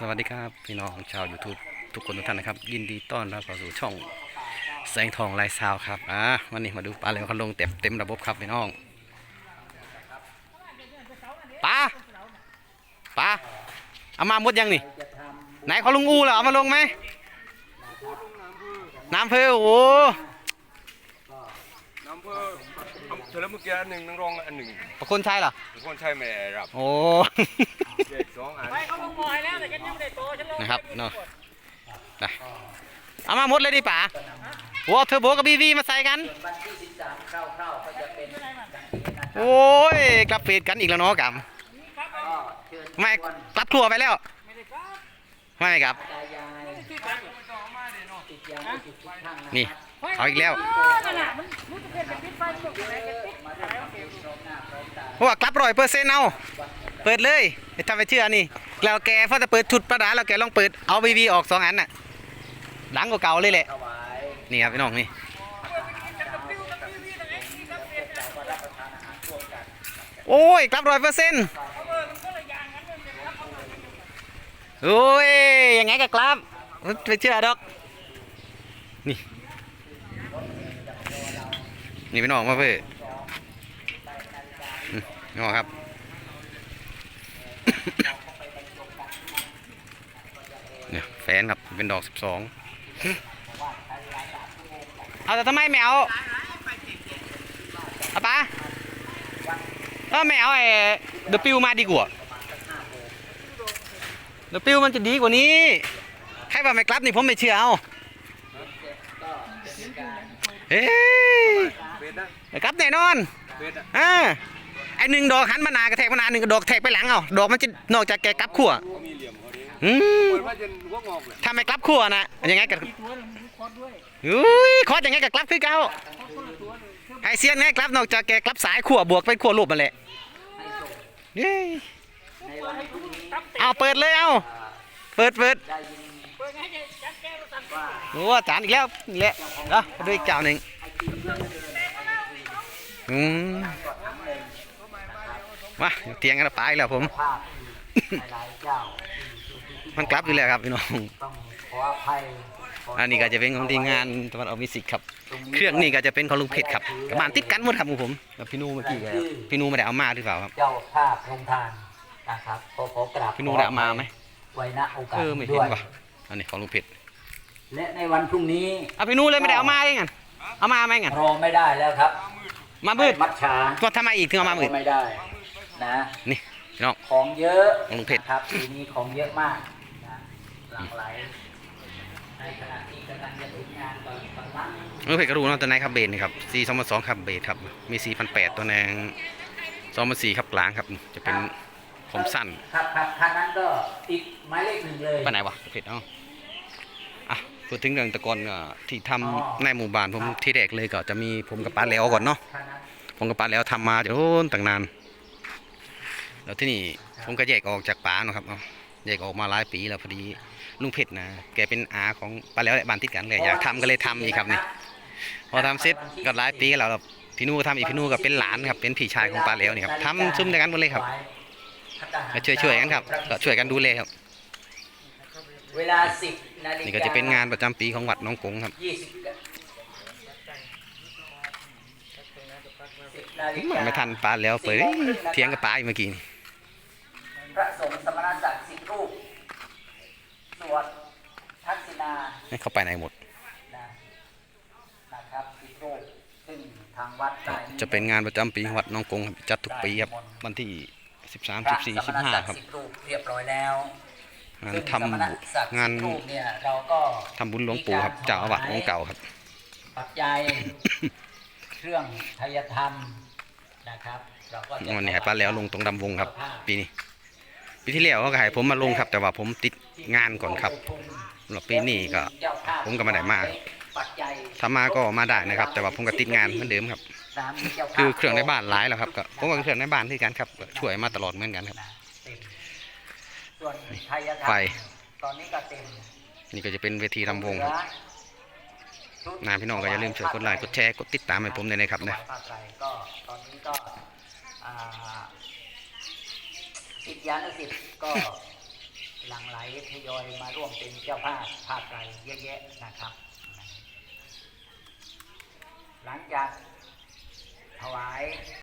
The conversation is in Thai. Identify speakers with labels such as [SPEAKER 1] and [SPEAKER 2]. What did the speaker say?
[SPEAKER 1] สวัสดีครับพี่น้องชาว YouTube ทุกคนทุกท่านนะครับ ยินดีต้อนรับเข้าสู่ช่องแสงทองลายซาวครับอ่าวันนี้มาดูปลาเหลวเขาลงเต็มเต็มระบบครับพี่น้องปลาปลาเอามาหมดยังนี่ไหนเขาลงอูเหรอเอามาลงไหมน้ำเพอโอ้โห
[SPEAKER 2] น้ำเพื่อเธ อแล้วเมื่อกี้อันหนึ่งนังรองอันหนึ่ง
[SPEAKER 1] ประคนใช่เหรอ
[SPEAKER 2] ทุกคนใช่ไหมรับ
[SPEAKER 1] โอ้
[SPEAKER 2] เด็กสองอัน
[SPEAKER 3] ไปเขาลงมอยแล้วแต่ฉันยังไม่ได้โตฉันลง
[SPEAKER 1] นะครับเนาะนะเอามาหมดเลยดิป๋าโอ้เทอร์โบกับบีวีมาใส่กัน
[SPEAKER 4] วันที่13เข้าเข้าก็จะเป็นอย่างนี้นะครับ
[SPEAKER 1] โอ้ยกลับเฟดกันอีกแล้วเนาะกั
[SPEAKER 4] ก็
[SPEAKER 1] ม
[SPEAKER 4] เชิญ
[SPEAKER 1] ไม่
[SPEAKER 4] ชวน
[SPEAKER 1] กลับครัวไปแล้ว ไม่ครับ
[SPEAKER 4] ตายายติดยาติดทุกท่านนะ
[SPEAKER 1] นี่ เอาอีกแล้ว
[SPEAKER 3] นั่นแหละมันรู้จะเป็นแบบปิดไฟมันก็อะไรกันปิด
[SPEAKER 4] มาได้เกมพร้อมหน้าพร้อมตา
[SPEAKER 1] เพราะว่ากลับร้อยเปอร์เซ็นต์เอาเปิดเลยทำไปเชื่อนี่แล้วแกพอจะเปิดชุดประดาแล้วแกลองเปิดเอาบีวีออกสองอันน่ะหลังกว่าเก่าเลยแหละนี่ครับพี่น้องนี่โอ้ยกลับร้อยเปอร์เซ็นต์โอ้ยยังไงก็กลับไปเชื่อดอกนี่ นี่พี่น้องมาเพื่อนี่น้อครับ เนี่ยแฟนครับเป็นดอกสิบสองเอาแต่ทำไมไม่เอาเอาปะเออไม่เอาไอ้เดอะปิวมาดีกว่าเดอะปิวมันจะดีกว่านี้ใครว่าไม่กลับนี่ผมไม่เชื่อเอา เฮ้ย
[SPEAKER 2] เบสนะ
[SPEAKER 1] ไม่กลับแน่นอน
[SPEAKER 2] เบสอะ
[SPEAKER 1] อ่าไอ้หนึ่งดอกหันมานากระแทกมานานหนึ่งดอกแทกไปหลังเอาดอกมันจะนอกจากแกกลับขั้ว
[SPEAKER 2] เขามีเหลี่ยมเขาดิ
[SPEAKER 1] อืม
[SPEAKER 2] คนว่าจะหัวงอกเลย
[SPEAKER 1] ถ้าไม่กลับขั้วนะยังไงกับ
[SPEAKER 3] ตัวนึงมีคอร์ดด้วย
[SPEAKER 1] อุ้ยคอร์สยังไงกับกลับคือเก่าไอเซียนไงกลับนอกจากแกกลับสายขั้วบวกไปขั้วรูปมันแหละเย้ย
[SPEAKER 4] ในวันพรุ่งนี้
[SPEAKER 1] เอาเปิดเลยเอาเปิดเปิด
[SPEAKER 4] ได้ยิน
[SPEAKER 3] เปิดไงจะจัดแก้วสั่ง
[SPEAKER 4] ว่า
[SPEAKER 1] โอ้จานอีกแล้วนี่แหละเอาไปดูอีกเจ้าหนึ่ง
[SPEAKER 4] ไอ้ทีมเพื่อนเดิน
[SPEAKER 1] อืม
[SPEAKER 4] ก็ทั้งเลย
[SPEAKER 1] มาเถียงกันไปแล้วผม
[SPEAKER 4] ภาพหลายๆเจ้า
[SPEAKER 1] มันกลับอยู่แล้วครับพี่น้อง
[SPEAKER 4] ต้องขออภัยข
[SPEAKER 1] อันนี้ก็จะเป็นของทีมงานตะวันออกมิวสิกครับ
[SPEAKER 4] ตง
[SPEAKER 1] เครื่องนี้ก็จะเป็นของลุงเพชรครับกับบ้านติดกันหมดครับของผมกับพี่นูเมื่อกี้ครับพี่นูไม่ได้เอามาหรือเปล่าครับ
[SPEAKER 4] เจ้าภาพลงทานนะครับขอขอกราบ
[SPEAKER 1] พี่นูได้เอามาไหม
[SPEAKER 4] ไว้ณโอกาส
[SPEAKER 1] เออไม่
[SPEAKER 4] ด้
[SPEAKER 1] เห็น
[SPEAKER 4] วย
[SPEAKER 1] ว่ะ อันนี้ของลุงเพชร
[SPEAKER 4] และในวันพรุ่งนี้
[SPEAKER 1] เอาพี่นูเลยไม่ได้เอามาเองอะเอามาไหมงั้น
[SPEAKER 4] รอไม่ได้แล้วครับ
[SPEAKER 1] มาบืด
[SPEAKER 4] มัดช้า
[SPEAKER 1] ก็ทำไมอีกถึงเอามาบืด
[SPEAKER 4] รไม่ได้นะ
[SPEAKER 1] นี่พี่น้อง
[SPEAKER 4] ของเยอะ
[SPEAKER 1] ของลุงเพชร
[SPEAKER 4] ครับปีนี้ของเยอะมากนะหลากหลายในขณะที่กำลังจะถึงงานบางบางวัน
[SPEAKER 1] ลุงเพชรก็รู้เนาะตัวไหนครับเบสนี่ครับซีสองพันสองครับเบสครับมีสี่พันแปดตัวแนงสองพันสี่ครับกลางครับจะเป็นผมสั้น
[SPEAKER 4] ครับครับท่านนั้นก็ติดหมายเลขหนึ่งเลย
[SPEAKER 1] ไปไหนวะลุงเพชรเอ้าอะ พูดถึงเรื่องแตะกอนก็ที่ทำในหมู่บ้านผมที่แรกเลยก็จะมีผมกับป้าแล้วก่อนเนาะ
[SPEAKER 4] ท่านนั้น
[SPEAKER 1] ผมกับป้าแล้วทำมาจะโอ้นตั้งนาน แล้วที่นี่ผมก็แยกออกจากป้าเนาะครับเนาะแยกออกมาหลายปีแล้วพอดีลุงเพชรนะแกเป็นอาของป้าแล้วแหละบ้านติดกันเลยอยากทำก็เลยทำอีกครับนี่พอทำเสร็จก็หลายปีแล้วครับพี่นูก็ทำอีกพี่นูก็เป็นหลานครับเป็นพี่ชายของป้าแล้วนี่ครับทำซุ่มด้วยกันหมดเลยครับก็ช่วยช่วยๆกันครับก็ช่วยกันดูแลครับ
[SPEAKER 4] เวลาสิบนาฬิกา
[SPEAKER 1] นี่ก็จะเป็นงานประจำปีของวัดหน้องกงครับ
[SPEAKER 4] ยี่สิบสิบนาฬิกา
[SPEAKER 1] ไม่ทันป้าแล้วเปิดเถียงกับป้าอยู่เมื่อกี้นี่
[SPEAKER 4] พระสงฆ์สมณศักดิ์สิบรูป สวดทักษิณา
[SPEAKER 1] ให้เขาไปไหนหมด
[SPEAKER 4] นะนะครับสิบรูปซึ่งทางวัดได้
[SPEAKER 1] จะเป็นงานประจำปีของวัดหน้องกงครับจัดทุกปีครับวันที่ 13
[SPEAKER 4] พระ
[SPEAKER 1] 14
[SPEAKER 4] สมณศัก
[SPEAKER 1] 15ครับ
[SPEAKER 4] ดิ์สิบรูปเรียบร้อยแล้ว
[SPEAKER 1] งาน
[SPEAKER 4] ซึ่ง
[SPEAKER 1] ทำ
[SPEAKER 4] สมณ
[SPEAKER 1] บุ
[SPEAKER 4] ศักดิ์
[SPEAKER 1] งาน
[SPEAKER 4] สิบรูปเนี่ยเราก็
[SPEAKER 1] ทำบุญหลวงปู่ครับเจ้าอาวาสองค์เก่าครับ
[SPEAKER 4] ปัจจัยเครื่องไทยธรรมนะครับเราก็จะ
[SPEAKER 1] วันนี้ให้ป้าแล้วลงตรงดำวงครับ ปีนี้ปีที่แล้วก็ให้ผมมาลงครับ แต่ว่าผมติดงานก่อนครับแล้วปีนี้ก็ ผมก็ไม่ได้มา
[SPEAKER 4] ปัจจัย
[SPEAKER 1] ถ้ามาก็มาได้นะครับ แต่ว่าผมก็ติดงานเหมือนเดิมครับ
[SPEAKER 4] สามเจ้าภาพ
[SPEAKER 1] คือเครื่องในบ้านหลายแล้วครับก็ผมก็เครื่องในบ้านที่กันครับก็ช่วยมาตลอดเหมือนกันครับ
[SPEAKER 4] นะเต็ม ส่วนไทยธรร
[SPEAKER 1] ไฟ
[SPEAKER 4] มตอนนี้ก็เต็ม
[SPEAKER 1] นี่ก็จะเป็นเวทีรำวงครับ
[SPEAKER 4] ชุด
[SPEAKER 1] นะพี่น้องก็อย่าลืมช่วยกดไลค์กดแชร์กดติดตามให้ผมด้วยนะครับ
[SPEAKER 4] ถ
[SPEAKER 1] นะ
[SPEAKER 4] วายผ้าไตรก็ตอนนี้ก็อ่าสิทธิานุสิทธิ์ก็หลั่งไหลทยอยมาร่วมเป็นเจ้าภาพภาคไกลเยอะแยะนะครับ หลังจากถวาย